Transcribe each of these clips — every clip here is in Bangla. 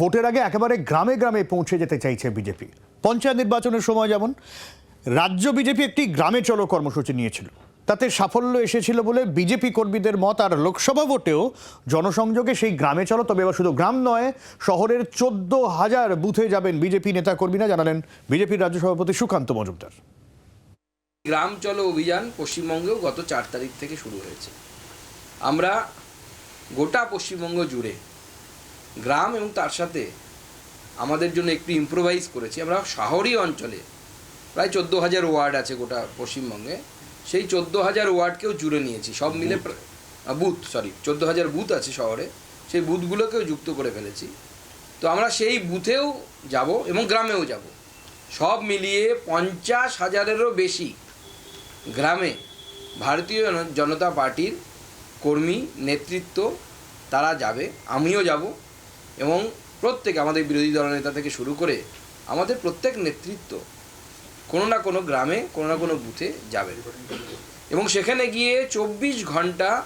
ভোটের আগে একেবারে গ্রামে গ্রামে পৌঁছে যেতে চাইছে বিজেপি। পঞ্চায়েত নির্বাচনের সময় যেমন, রাজ্য বিজেপি একটি গ্রামে চলো কর্মসূচি নিয়েছিল। তাতে সাফল্য এসেছিল বলে বিজেপি কর্মীদের মত আর লোকসভা ভোটেও জনসংযোগে সেই গ্রামে চলো, তবে এবার শুধু গ্রাম নয়, শহরের চোদ্দ হাজার বুথে যাবেন বিজেপি নেতা কর্মীরা, জানালেন বিজেপির রাজ্য সভাপতি সুকান্ত মজুমদার। গ্রাম চলো অভিযান পশ্চিমবঙ্গেও গত চার তারিখ থেকে শুরু হয়েছে। আমরা গোটা পশ্চিমবঙ্গ জুড়ে গ্রাম এবং তার সাথে আমাদের জন্য একটু ইম্প্রোভাইজ করেছি। আমরা শহরি অঞ্চলে প্রায় চোদ্দ হাজার ওয়ার্ড আছে গোটা পশ্চিমবঙ্গে। সেই চোদ্দ হাজার ওয়ার্ডকেও জুড়ে নিয়েছি। সব মিলে বুথ সরি চোদ্দ হাজার বুথ আছে শহরে। সেই বুথগুলোকেও যুক্ত করে ফেলেছি। তো আমরা সেই বুথেও যাব এবং গ্রামেও যাব। সব মিলিয়ে পঞ্চাশ হাজারেরও বেশি গ্রামে ভারতীয় জন- জনতা পার্টির কর্মী নেতৃত্ব তারা যাবে। আমিও যাব। এবং প্রত্যেক আমাদের বিরোধী দলনেতা থেকে শুরু করে আমাদের প্রত্যেক নেতৃত্ব কোনো না কোনো গ্রামে, কোনো না কোনো বুথে যাবে এবং সেখানে গিয়ে চব্বিশ ঘণ্টা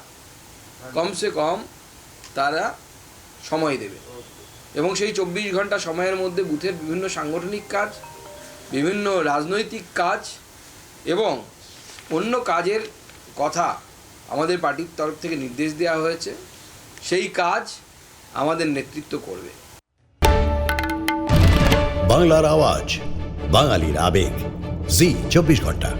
কমসে কম তারা সময় দেবে। এবং সেই চব্বিশ ঘণ্টা সময়ের মধ্যে বুথের বিভিন্ন সাংগঠনিক কাজ, বিভিন্ন রাজনৈতিক কাজ এবং অন্য কাজের কথা আমাদের পার্টির তরফ থেকে নির্দেশ দেওয়া হয়েছে। সেই কাজ আমাদের নেতৃত্ব করবে। বাংলার আওয়াজ বাঙালির আবেগ। জি চব্বিশ ঘণ্টা।